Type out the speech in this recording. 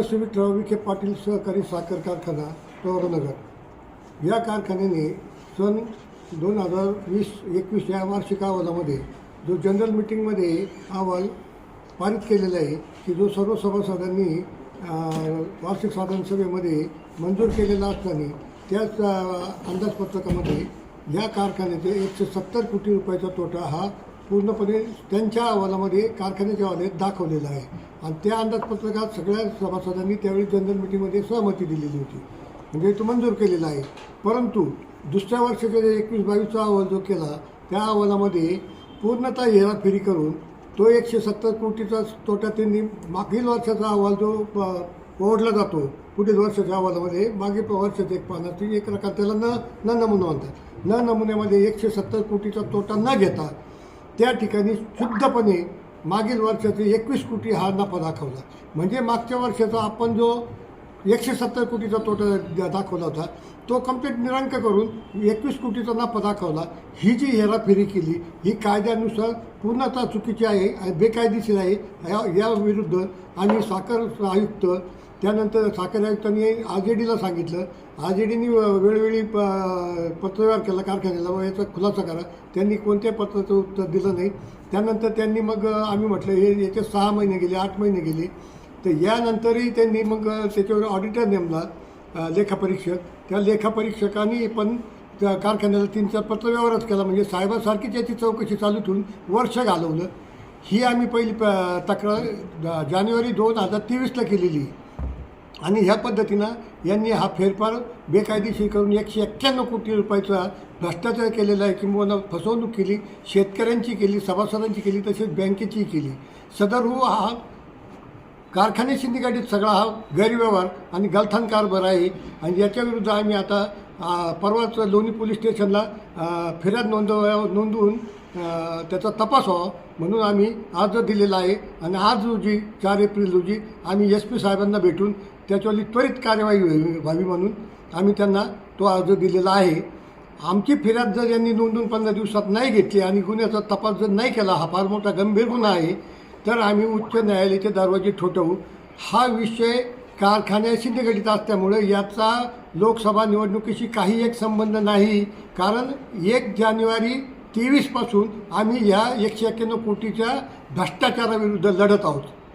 पद्मश्री विठ्ठलराव विखे पाटील सहकारी साखर कारखाना तोरणनगर या कारखान्याने सन दोन हजार वीस एकवीस या वार्षिक अहवालामध्ये जो जनरल मिटिंगमध्ये अहवाल पारित केलेला आहे की जो सर्व सभासदांनी वार्षिक साधारण सभेमध्ये मंजूर केलेला असताना त्याच अंदाजपत्रकामध्ये या कारखान्याचे एकशे सत्तर कोटी रुपयाचा तोटा हा पूर्णपणे त्यांच्या अहवालामध्ये कारखान्याच्या अहवालात दाखवलेलं आहे. आणि त्या अंदाजपत्रकात सगळ्या सभासदांनी त्यावेळी जनरल मिटिंगमध्ये सहमती दिलेली होती. म्हणजे तो मंजूर केलेला आहे. परंतु दुसऱ्या वर्षाचा जे एकवीस बावीसचा अहवाल जो केला त्या अहवालामध्ये पूर्णतः हेराफेरी करून तो एकशे सत्तर कोटीचा तोटा त्यांनी मागील वर्षाचा अहवाल जो प- ओढला जातो पुढील वर्षाच्या अहवालामध्ये मागे वर्षाचं एक पान एक प्रकार त्याला न न नमुना म्हणतात. न नमुन्यामध्ये एकशे सत्तर कोटीचा तोटा न घेता त्या ठिकाणी शुद्धपणे मागील वर्षाचे एकवीस कोटी हा नफा दाखवला. म्हणजे मागच्या वर्षाचा आपण जो एकशे सत्तर कोटीचा तोटा दाखवला होता तो कंप्लीट निरांक करून एकवीस कोटीचा नफा दाखवला. ही जी हेराफेरी केली ही कायद्यानुसार पूर्णतः चुकीची आहे आणि बेकायदेशीर आहे या या विरुद्ध आम्ही साखर आयुक्त त्यानंतर साखर आयुक्तांनी आर जे डीला सांगितलं. आर जे डीनी वेळोवेळी प पत्रव्यवहार केला कारखान्याला व याचा खुलासा करा. त्यांनी कोणत्या पत्राचं उत्तर दिलं नाही. त्यानंतर त्यांनी मग आम्ही म्हटलं हे याचे सहा महिने गेले आठ महिने गेले. तर यानंतरही त्यांनी मग त्याच्यावर ऑडिटर नेमला लेखापरीक्षक. त्या लेखापरीक्षकांनी पण त्या कारखान्याला तीन चार पत्रव्यवहारच केला. म्हणजे साहेबासारखीच याची चौकशी चालू ठेवून वर्ष घालवलं. ही आम्ही पहिली प तक्रार जानेवारी दोन हजार तेवीसला केलेली आणि ह्या पद्धतीनं यांनी हा फेरफार बेकायदेशीर करून एकशे एक्क्याण्णव कोटी रुपयाचा भ्रष्टाचार केलेला आहे किंवा फसवणूक केली शेतकऱ्यांची केली सभासदांची केली तसेच बँकेची केली. सदर हो हा कारखान्याशी निगडीत सगळा हा गैरव्यवहार आणि गलथान कारभार आहे. आणि याच्याविरुद्ध आम्ही आता परवाच लोणी पोलीस स्टेशनला फिर्याद नोंदवा नोंदवून त्याचा तपास व्हावा म्हणून आम्ही अर्ज दिलेला आहे. आणि आज रोजी चार एप्रिल रोजी आम्ही एस पी साहेबांना भेटून त्याच्यावरली त्वरित कार्यवाही व्हावी व्हावी म्हणून आम्ही त्यांना तो अर्ज दिलेला आहे. आमची फिर्याद जर यांनी नोंदवून पंधरा दिवसात नाही घेतली आणि गुन्ह्याचा तपास जर नाही केला हा फार मोठा गंभीर गुन्हा आहे तर आम्ही उच्च न्यायालयाचे दरवाजे ठोठवू. हा विषय कारखान्याशी निगडीत असल्यामुळे याचा लोकसभा निवडणुकीशी काही एक संबंध नाही. कारण एक जानेवारी तेवीसपासून आम्ही या एकशे एक्क्याण्णव कोटीच्या भ्रष्टाचाराविरुद्ध लढत आहोत.